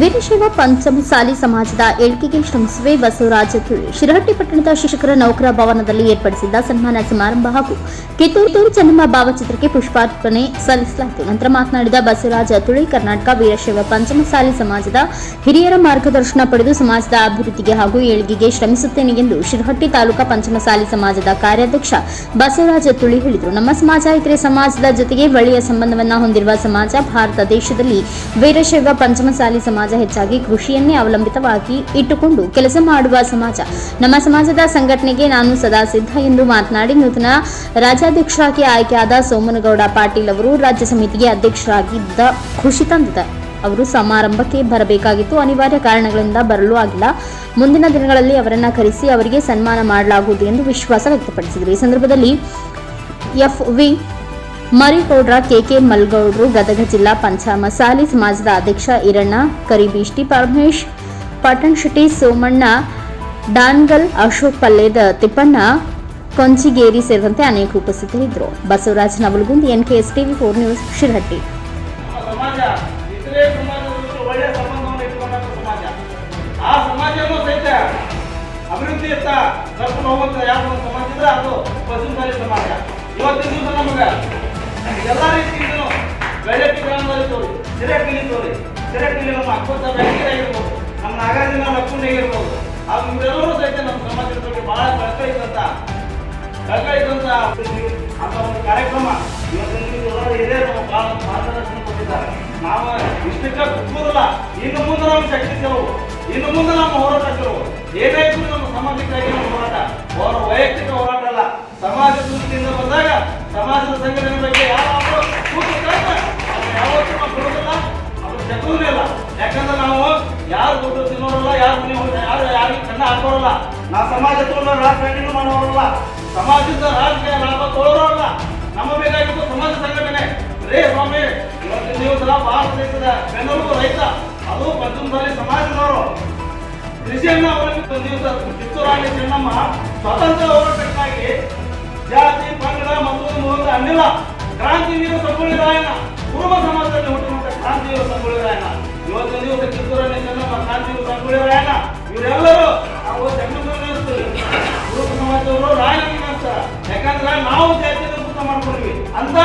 ವೀರಶೈವ ಪಂಚಮಸಾಲಿ ಸಮಾಜದ ಏಳ್ಗೆಗೆ ಶ್ರಮಿಸುವೆ ಬಸವರಾಜ ತುಳಿ ಶಿರಹಟ್ಟಿ ಪಟ್ಟಣದ ಶಿಕ್ಷಕರ ನೌಕರ ಭವನದಲ್ಲಿ ಏರ್ಪಡಿಸಿದ್ದ ಸನ್ಮಾನ ಸಮಾರಂಭ ಹಾಗೂ ಕಿತ್ತೂರು ಚೆನ್ನಮ್ಮ ಭಾವಚಿತ್ರಕ್ಕೆ ಪುಷ್ಪಾರ್ಪಣೆ ಸಲ್ಲಿಸಲಾಯಿತು. ನಂತರ ಮಾತನಾಡಿದ ಬಸವರಾಜ ತುಳಿ, ಕರ್ನಾಟಕ ವೀರಶೈವ ಪಂಚಮಸಾಲಿ ಸಮಾಜದ ಹಿರಿಯರ ಮಾರ್ಗದರ್ಶನ ಪಡೆದು ಸಮಾಜದ ಅಭಿವೃದ್ಧಿಗೆ ಹಾಗೂ ಏಳಿಗೆಗೆ ಶ್ರಮಿಸುತ್ತೇನೆ ಎಂದು ಶಿರಹಟ್ಟಿ ತಾಲೂಕಾ ಪಂಚಮಸಾಲಿ ಸಮಾಜದ ಕಾರ್ಯಾಧ್ಯಕ್ಷ ಬಸವರಾಜ ತುಳಿ ಹೇಳಿದರು. ನಮ್ಮ ಸಮಾಜ ಇತರೆ ಸಮಾಜದ ಜೊತೆಗೆ ಒಳ್ಳೆಯ ಸಂಬಂಧವನ್ನು ಹೊಂದಿರುವ ಸಮಾಜ, ಭಾರತ ದೇಶದಲ್ಲಿ ವೀರಶೈವ ಪಂಚಮಸಾಲಿ ಸಮಾಜ ಹೆಚ್ಚಾಗಿ ಕೃಷಿಯನ್ನೇ ಅವಲಂಬಿತವಾಗಿ ಇಟ್ಟುಕೊಂಡು ಕೆಲಸ ಮಾಡುವ ಸಮಾಜ. ನಮ್ಮ ಸಮಾಜದ ಸಂಘಟನೆಗೆ ನಾನು ಸದಾ ಸಿದ್ಧ ಎಂದು ಮಾತನಾಡಿ ನೂತನ ರಾಜ್ಯಾಧ್ಯಕ್ಷರಾಗಿ ಆಯ್ಕೆಯಾದ ಸೋಮನಗೌಡ ಪಾಟೀಲ್ ಅವರು ರಾಜ್ಯ ಸಮಿತಿಗೆ ಅಧ್ಯಕ್ಷರಾಗಿದ್ದ ಖುಷಿ ತಂದಿದೆ ಅವರು ಸಮಾರಂಭಕ್ಕೆ ಬರಬೇಕಾಗಿತ್ತು. ಅನಿವಾರ್ಯ ಕಾರಣಗಳಿಂದ ಬರಲು ಆಗಿಲ್ಲ. ಮುಂದಿನ ದಿನಗಳಲ್ಲಿ ಅವರನ್ನ ಕರೆಸಿ ಅವರಿಗೆ ಸನ್ಮಾನ ಮಾಡಲಾಗುವುದು ಎಂದು ವಿಶ್ವಾಸ ವ್ಯಕ್ತಪಡಿಸಿದರು. ಈ ಸಂದರ್ಭದಲ್ಲಿ F V Marigowdra K K Malgowdru, Gadag ಜಿಲ್ಲಾ ಪಂಚಮಸಾಲಿ ಸಮಾಜದ ಅಧ್ಯಕ್ಷ ಇರಣ್ಣ ಕರಿಬೀಷ್ಟಿ ಪರಮೇಶ್ ಪಟ್ಟಣಶೆಟ್ಟಿ ಸೋಮಣ್ಣ, ಡಾನ್ಗಲ್ ಅಶೋಕ್ ಪಲ್ಲೇದ ತಿಪ್ಪಣ್ಣ, ಕೊಂಚಿಗೇರಿ ಸೇರಿದಂತೆ ಅನೇಕ ಉಪಸ್ಥಿತರಿದ್ದರು. Basavaraj K S TV four news, Shirahatti. ಆ ಸಮಾಜವನ್ನು ಅಭಿವೃದ್ಧಿಯತ್ತ ಕರ್ಕೊಂಡು ಹೋಗುವಂತ ಯಾವ ಸಮಾಜ ಇದ್ರೆ ಅದು ಪಶುಪಾಲಿ ಸಮಾಜ. ಇವತ್ತಿನ ದಿವಸ ನಮಗೆ ಎಲ್ಲ ರೀತಿಯಿಂದಲೂ ಬೆಳಗ್ಗೆ ಗ್ರಾಮದಲ್ಲಿ ತೋರಿ ಸಿರಟ್ಟಿಲಿ ತೋರಿ ಸಿರಟ್ಟಿಲಿ ನಮ್ಮ ಅಕ್ಕಪಕ್ಕ ವ್ಯಕ್ತಿಯಾಗಿರ್ಬೋದು ನಮ್ಮ ನಾಗಾರ್ಜುನ ಲಕ್ಷ್ಮಣ ಆಗಿರ್ಬೋದು ಹಾಗೂ ಇವರೆಲ್ಲರೂ ಸಹಿತ ನಮ್ಮ ಸಮಾಜದ ಬಗ್ಗೆ ಬಹಳ ಕಳಕಳಿದಂತ ಕಳಕಳಿದಂತ ಅಂತ ಒಂದು ಕಾರ್ಯಕ್ರಮ ಇವತ್ತಿನ ಎಲ್ಲರೂ ನಮ್ಮ ಬಹಳ ಮಾರ್ಗದರ್ಶನ ಕೊಟ್ಟಿದ್ದಾರೆ. ನಾವು ಇಷ್ಟಕ್ಕೆ ಕುಗ್ಗುದಿಲ್ಲ ಇನ್ನು ಮುಂದೆ ನಾವು ಶಕ್ತಿ ಕೆಲವು, ಇನ್ನು ಮುಂದೆ ನಮ್ಮ ಹೋರಾಟ ಕೆಲವು. ಏನೇ ಇದ್ರೂ ನಮ್ಮ ಸಮಾಜಕ್ಕಾಗಿ ನಮ್ಮ ಹೋರಾಟ. ಅವರ ವೈಯಕ್ತಿಕ ಹೋರಾಟ ಅಲ್ಲ, ಸಮಾಜ ದೃಷ್ಟಿಯಿಂದ ಬಂದಾಗ ಸಮಾಜದ ಸಂಘಟನೆ ಅದು ಇಲ್ಲ ಯಾಕಂದ್ರೆ ನಾವು ಯಾರು ದುಡ್ಡು ತಿನ್ನೋರಲ್ಲ, ಯಾರು ಮನೆ ಯಾರು ಯಾರಿಗೆ ಕಣ್ಣ ಹಾಕೋರಲ್ಲ. ನಾ ಸಮಾಜ ತಗೊಂಡು ಮಾಡೋರಲ್ಲ. ಸಮಾಜದ ರಾಜಕೀಯ ಲಾಭ ತೋರೋರಲ್ಲ. ನಮ್ಮ ಬೇಕಾಗಿದ್ದು ಸಮಾಜ ಸಂಘಟನೆ. ರೇ ಸ್ವಾಮಿ ಇವತ್ತಿನ ಸಲ ಭಾರತ ದೇಶದ ಬೆನ್ನೆಲುಬು ರೈತ. ಅದು ಪಂಚಮಸಾಲಿ ಸಮಾಜದವರು. ಕೃಷಿಯನ್ನ ಅವಲಂಬಿಸಿದ ದಿವಸ ಕಿತ್ತೂರಾಣಿ ಚೆನ್ನಮ್ಮ, ಸ್ವತಂತ್ರ ಹೋರಾಟಕ್ಕಾಗಿ ಜಾತಿ, ಪಂಗಡ ಮತ್ತು ಒಂದು ಅನ್ನಿಲ್ಲ ಕ್ರಾಂತಿ ನೀರು ರಾಯಣ್ಣ. ಕುರುಬ ಸಮಾಜದಲ್ಲಿ ಹುಟ್ಟಿರುವಂತ ಕ್ರಾಂತಿ ವೀರ ಸಂಗೊಳ್ಳಿ ರಾಯಣ್ಣ ಇವತ್ತಿನ ದಿವಸ ಕಿತ್ತೂರಲ್ಲಿ ಚೆನ್ನಮ್ಮ ಕ್ರಾಂತಿ ವೀರ ಸಂಗೊಳ್ಳಿ ರಾಯಣ್ಣ ಇವರೆಲ್ಲರೂ ನಾವು ಇರ್ತೀವಿ. ಕುರುಬ ಸಮಾಜದವರು ಮಾಡ್ತಾರ ಯಾಕಂದ್ರೆ ನಾವು ಜಾತಿಯನ್ನು ಮುಕ್ತ ಮಾಡ್ಕೊಂಡ್ವಿ ಅಂತ